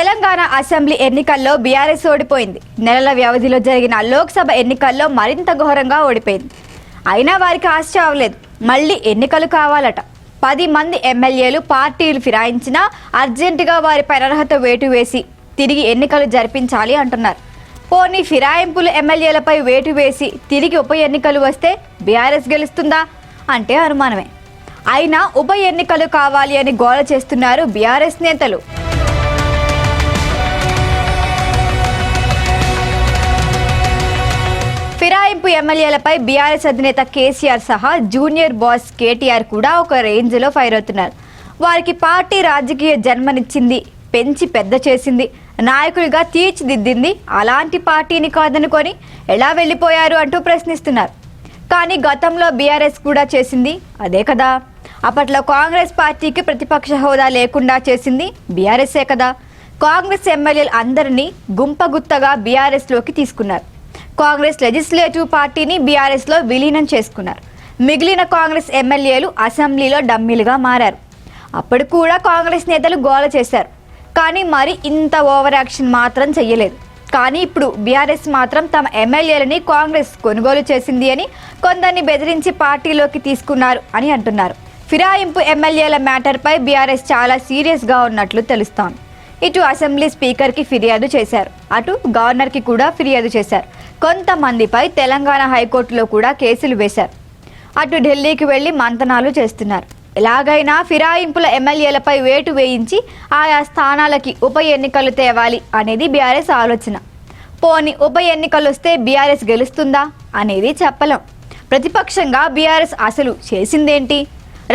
Telangana assembly ఎన్నికల్లో BRS ఓడిపోయింది. నెలల వ్యవధిలో జరిగిన లోక్సభ ఎన్నికల్లో మరింత ఘోరంగా ఓడిపోయింది. అయినా వారికి ఆశ అవ్వలేదు. మళ్ళీ ఎన్నికలు కావాలట. పది మంది ఎమ్మెల్యేలు పార్టీలు ఫిరాయించినా అర్జెంటుగా వారిపై అనర్హత వేటు వేసి తిరిగి ఎన్నికలు జరిపించాలి అంటున్నారు. పోనీ ఫిరాయింపులు ఎమ్మెల్యేలపై వేటు వేసి తిరిగి ఉప ఎన్నికలు వస్తే బీఆర్ఎస్ గెలుస్తుందా? అంటే అనుమానమే. అయినా ఉప ఎన్నికలు కావాలి అని గోల చేస్తున్నారు బీఆర్ఎస్ నేతలు. ఎమ్మెల్యేలపై బీఆర్ఎస్ అధినేత కేసీఆర్ సహా జూనియర్ బాస్ కేటీఆర్ కూడా ఒక రేంజ్లో ఫైర్ అవుతున్నారు. వారికి పార్టీ రాజకీయ జన్మనిచ్చింది పెంచి పెద్ద చేసింది నాయకులుగా తీర్చిదిద్దింది అలాంటి పార్టీని కాదనుకొని ఎలా వెళ్ళిపోయారు అంటూ ప్రశ్నిస్తున్నారు. కానీ గతంలో బీఆర్ఎస్ కూడా చేసింది అదే కదా. అప్పట్లో కాంగ్రెస్ పార్టీకి ప్రతిపక్ష హోదా లేకుండా చేసింది బీఆర్ఎస్ఏ కదా. కాంగ్రెస్ ఎమ్మెల్యేలు అందరినీ గుంపగుత్తగా బీఆర్ఎస్లోకి తీసుకున్నారు. కాంగ్రెస్ లెజిస్లేటివ్ పార్టీని బీఆర్ఎస్లో విలీనం చేసుకున్నారు. మిగిలిన కాంగ్రెస్ ఎమ్మెల్యేలు అసెంబ్లీలో డమ్మీలుగా మారారు. అప్పుడు కూడా కాంగ్రెస్ నేతలు గోల చేశారు. కానీ మరి ఇంత ఓవర్ యాక్షన్ మాత్రం చెయ్యలేదు. కానీ ఇప్పుడు బీఆర్ఎస్ మాత్రం తమ ఎమ్మెల్యేలని కాంగ్రెస్ కొనుగోలు చేసింది అని కొందరిని బెదిరించి పార్టీలోకి తీసుకున్నారు అని అంటున్నారు. ఫిరాయింపు ఎమ్మెల్యేల మ్యాటర్పై బీఆర్ఎస్ చాలా సీరియస్గా ఉన్నట్లు తెలుస్తోంది. ఇటు అసెంబ్లీ స్పీకర్కి ఫిర్యాదు చేశారు. అటు గవర్నర్కి కూడా ఫిర్యాదు చేశారు. కొంతమందిపై తెలంగాణ హైకోర్టులో కూడా కేసులు వేశారు. అటు ఢిల్లీకి వెళ్ళి మంతనాలు చేస్తున్నారు. ఎలాగైనా ఫిరాయింపుల ఎమ్మెల్యేలపై వేటు వేయించి ఆయా స్థానాలకి ఉప ఎన్నికలు తేవాలి అనేది బీఆర్ఎస్ ఆలోచన. పోని ఉప ఎన్నికలు వస్తే బీఆర్ఎస్ గెలుస్తుందా అనేది చెప్పలేం. ప్రతిపక్షంగా బీఆర్ఎస్ అసలు చేసిందేంటి?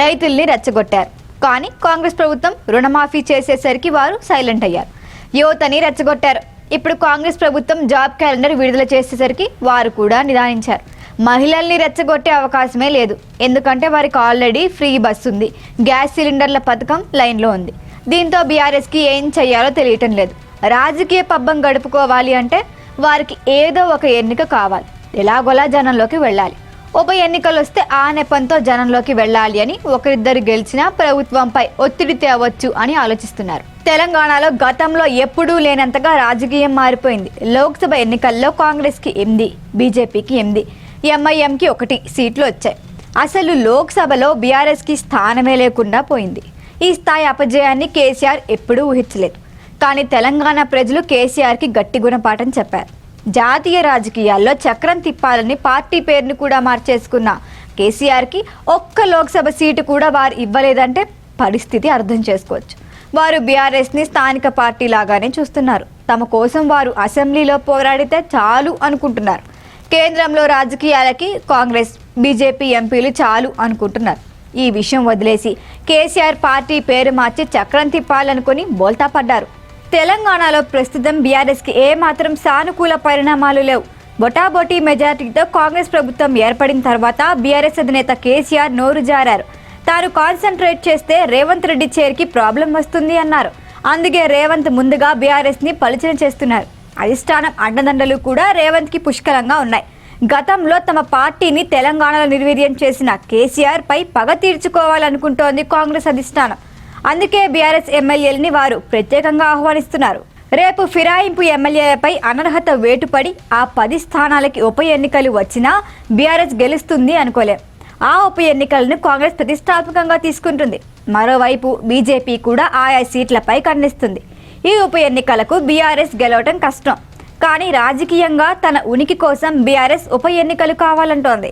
రైతుల్ని రెచ్చగొట్టారు. కానీ కాంగ్రెస్ ప్రభుత్వం రుణమాఫీ చేసేసరికి వారు సైలెంట్ అయ్యారు. యువతని రెచ్చగొట్టారు. ఇప్పుడు కాంగ్రెస్ ప్రభుత్వం జాబ్ క్యాలెండర్ విడుదల చేసేసరికి వారు కూడా నిదానించారు. మహిళల్ని రెచ్చగొట్టే అవకాశమే లేదు. ఎందుకంటే వారికి ఆల్రెడీ ఫ్రీ బస్ ఉంది. గ్యాస్ సిలిండర్ల పథకం లైన్లో ఉంది. దీంతో బీఆర్ఎస్కి ఏం చేయాలో తెలియటం లేదు. రాజకీయ పబ్బం గడుపుకోవాలి అంటే వారికి ఏదో ఒక ఎన్నిక కావాలి. ఎలాగోలా జనంలోకి వెళ్ళాలి. ఉప ఎన్నికలు వస్తే ఆ నెపంతో జనంలోకి వెళ్ళాలి అని ఒకరిద్దరు గెలిచినా ప్రభుత్వంపై ఒత్తిడి తేవచ్చు అని ఆలోచిస్తున్నారు. తెలంగాణలో గతంలో ఎప్పుడూ లేనంతగా రాజకీయం మారిపోయింది. లోక్సభ ఎన్నికల్లో కాంగ్రెస్కి ఎనిమిది బీజేపీకి ఎనిమిది ఎంఐఎంకి ఒకటి సీట్లు వచ్చాయి. అసలు లోక్సభలో బీఆర్ఎస్కి స్థానమే లేకుండా పోయింది. ఈ స్థాయి అపజయాన్ని కేసీఆర్ ఎప్పుడూ ఊహించలేదు. కానీ తెలంగాణ ప్రజలు కేసీఆర్కి గట్టి గుణపాఠం చెప్పారు. జాతీయ రాజకీయాల్లో చక్రం తిప్పాలని పార్టీ పేరుని కూడా మార్చేసుకున్న కేసీఆర్కి ఒక్క లోక్సభ సీటు కూడా వారు ఇవ్వలేదంటే పరిస్థితి అర్థం చేసుకోవచ్చు. వారు బీఆర్ఎస్ని స్థానిక పార్టీ లాగానే చూస్తున్నారు. తమ కోసం వారు అసెంబ్లీలో పోరాడితే చాలు అనుకుంటున్నారు. కేంద్రంలో రాజకీయాలకి కాంగ్రెస్ బీజేపీ ఎంపీలు చాలు అనుకుంటున్నారు. ఈ విషయం వదిలేసి కేసీఆర్ పార్టీ పేరు మార్చి చక్రం తిప్పాలనుకుని బోల్తా పడ్డారు. తెలంగాణలో ప్రస్తుతం బీఆర్ఎస్కి ఏమాత్రం సానుకూల పరిణామాలు లేవు. బొటాబొటీ మెజార్టీతో కాంగ్రెస్ ప్రభుత్వం ఏర్పడిన తర్వాత బీఆర్ఎస్ అధినేత కేసీఆర్ నోరు జారారు. తాను కాన్సన్ట్రేట్ చేస్తే రేవంత్ రెడ్డి చేరికి ప్రాబ్లం వస్తుంది అన్నారు. అందుకే రేవంత్ ముందుగా బీఆర్ఎస్ని పలుచన చేస్తున్నారు. అధిష్టానం అండదండలు కూడా రేవంత్కి పుష్కలంగా ఉన్నాయి. గతంలో తమ పార్టీని తెలంగాణలో నిర్వీర్యం చేసిన కేసీఆర్ పై పగ తీర్చుకోవాలనుకుంటోంది కాంగ్రెస్ అధిష్టానం. అందుకే బీఆర్ఎస్ ఎమ్మెల్యేలని వారు ప్రత్యేకంగా ఆహ్వానిస్తున్నారు. రేపు ఫిరాయింపు ఎమ్మెల్యేలపై అనర్హత వేటుపడి ఆ పది స్థానాలకి ఉప ఎన్నికలు వచ్చినా బీఆర్ఎస్ గెలుస్తుంది అనుకోలేం. ఆ ఉప ఎన్నికలను కాంగ్రెస్ ప్రతిష్టాత్మకంగా తీసుకుంటుంది. మరోవైపు బీజేపీ కూడా ఆయా సీట్లపై కన్నిస్తుంది ఈ ఉప ఎన్నికలకు బీఆర్ఎస్ గెలవటం కష్టం. కానీ రాజకీయంగా తన ఉనికి కోసం బీఆర్ఎస్ ఉప ఎన్నికలు కావాలంటోంది.